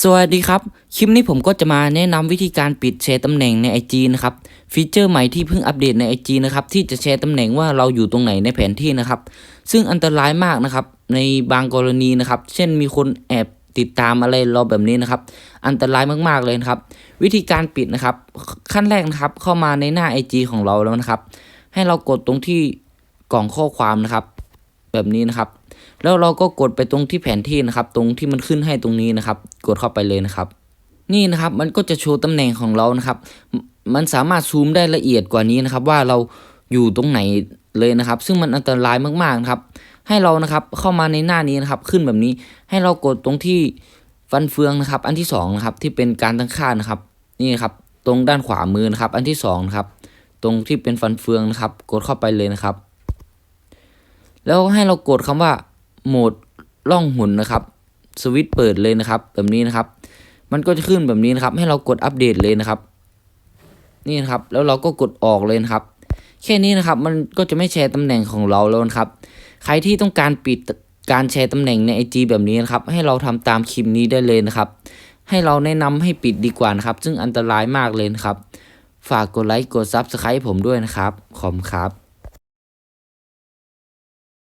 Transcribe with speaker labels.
Speaker 1: สวัสดีครับ คลิปนี้ผมก็จะมาแนะนำวิธีการปิดแชร์ตำแหน่งใน IG นะครับ ฟีเจอร์ใหม่ที่เพิ่งอัปเดตใน IG นะครับ ที่จะแชร์ตำแหน่งว่าเราอยู่ตรงไหนในแผนที่นะครับ ซึ่งอันตรายมากนะครับ ในบางกรณีนะครับ เช่นมีคนแอบติดตามอะไรเราแบบนี้นะครับ อันตรายมากๆเลยนะครับ วิธีการปิดนะครับ ขั้นแรกนะครับ เข้ามาในหน้า IG ของเราแล้วนะครับ ให้เรากดตรงที่กล่องข้อความนะครับ แบบนี้นะครับ แล้วเราก็กดไปตรงที่แผนที่นะครับ ตรงที่มันขึ้นให้ตรงนี้นะครับ กดเข้าไปเลยนะครับ นี่นะครับมันก็จะโชว์ตำแหน่งของเรานะครับ มันสามารถซูมได้ละเอียดกว่านี้นะครับ ว่าเราอยู่ตรงไหนเลยนะครับ ซึ่งมันอันตรายมากๆนะครับ ให้เรานะครับเข้ามาในหน้านี้นะครับ ขึ้นแบบนี้ ให้เรากดตรงที่ฟันเฟืองนะครับ อันที่สองนะครับที่เป็นการตั้งค่านะครับ นี่นะครับตรงด้านขวามือนะครับ อันที่สองนะครับ ตรงที่เป็นฟันเฟืองนะครับ กดเข้าไปเลยนะครับ แล้วให้เรากดคำว่า โหมดล่องหุ่นนะครับสวิตเปิดเลยนะครับ แบบนี้นะครับ มันก็จะขึ้นแบบนี้นะครับ ให้เรากดอัปเดตเลยนะครับ นี่นะครับ แล้วเราก็กดออกเลยนะครับ แค่นี้นะครับ มันก็จะไม่แชร์ตำแหน่งของเราแล้วนะครับ ใครที่ต้องการปิดการแชร์ตำแหน่งใน IG แบบนี้นะครับ ให้เราทำตามคลิปนี้ได้เลยนะครับ ให้เราแนะนำให้ปิดดีกว่านะครับ ซึ่งอันตรายมากเลยนะครับ ฝากกดไลค์กด Subscribe ผมด้วยนะครับ ขอบคุณครับ